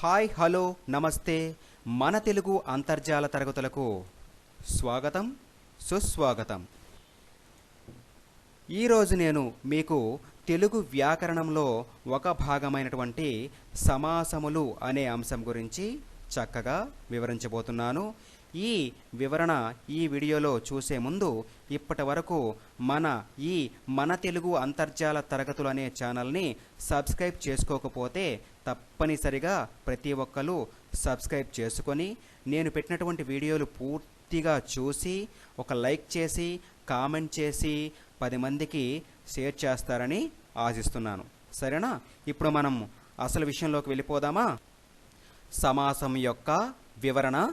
Hi hello నమస్తే మన తెలుగు అంతర్జాల తరగతులకు స్వాగతం సుస్వాగతం. ఈరోజు నేను మీకు తెలుగు వ్యాకరణంలో ఒక భాగమైనటువంటి సమాసములు అనే అంశం గురించి చక్కగా వివరించబోతున్నాను. ఈ వివరణ ఈ వీడియోలో చూసే ముందు ఇప్పటి వరకు మన ఈ మన తెలుగు అంతర్జాల తరగతులు అనే ఛానల్ని సబ్స్క్రైబ్ చేసుకోకపోతే తప్పనిసరిగా ప్రతి ఒక్కరు సబ్స్క్రైబ్ చేసుకొని నేను పెట్టినటువంటి వీడియోలు పూర్తిగా చూసి ఒక లైక్ చేసి కామెంట్ చేసి పది మందికి షేర్ చేస్తారని ఆశిస్తున్నాను. సరేనా? ఇప్పుడు మనం అసలు విషయంలోకి వెళ్ళిపోదామా? సమాసం యొక్క వివరణ.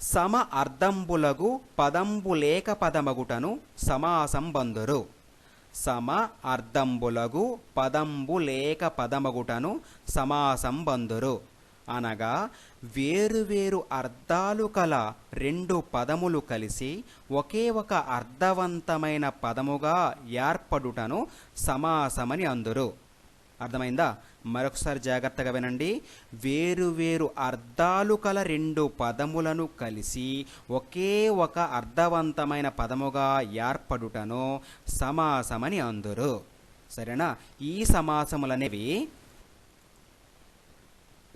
సమ అర్ధంబులగు పదంబులేక పదమగుటను సమాసం బందురు. సమ అర్ధంబులగు పదంబులేక పదమగుటను సమాసం బందురు. అనగా వేరువేరు అర్థాలు కల రెండు పదములు కలిసి ఒకే ఒక అర్థవంతమైన పదముగా ఏర్పడుటను సమాసమని అందురు. అర్థమైందా? మరొకసారి జాగ్రత్తగా వినండి. వేరు వేరు అర్థాలు కల రెండు పదములను కలిసి ఒకే ఒక అర్థవంతమైన పదముగా ఏర్పడుటను సమాసమని అందురు. సరేనా? ఈ సమాసములనేవి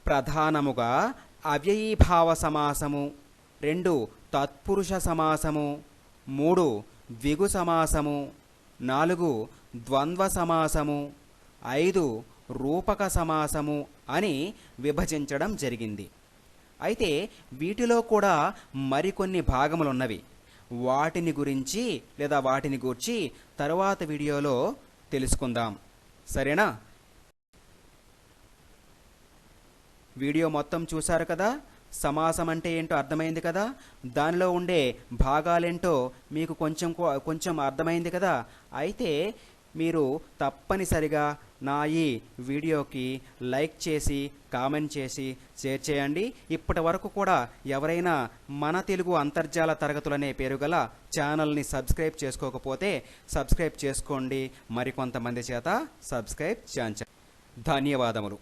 ప్రధానముగా అవ్యయీభావ సమాసము రెండు తత్పురుష సమాసము మూడు ద్విగు సమాసము నాలుగు ద్వంద్వ సమాసము ఐదు రూపక సమాసము అని విభజించడం జరిగింది. అయితే వీటిలో కూడా మరికొన్ని భాగములున్నవి. వాటిని గురించి లేదా వాటిని గూర్చి తరువాత వీడియోలో తెలుసుకుందాం. సరేనా? వీడియో మొత్తం చూశారు కదా? సమాసం అంటే ఏంటో అర్థమైంది కదా? దానిలో ఉండే భాగాలేంటో మీకు కొంచెం కొంచెం అర్థమైంది కదా? అయితే మీరు తప్పనిసరిగా నా ఈ వీడియోకి లైక్ చేసి కామెంట్ చేసి షేర్ చేయండి. ఇప్పటి వరకు కూడా ఎవరైనా మన తెలుగు అంతర్జాల తరగతులనే పేరు గల ఛానల్ని సబ్స్క్రైబ్ చేసుకోకపోతే సబ్స్క్రైబ్ చేసుకోండి. మరికొంతమంది చేత సబ్స్క్రైబ్ చేయించండి. ధన్యవాదములు.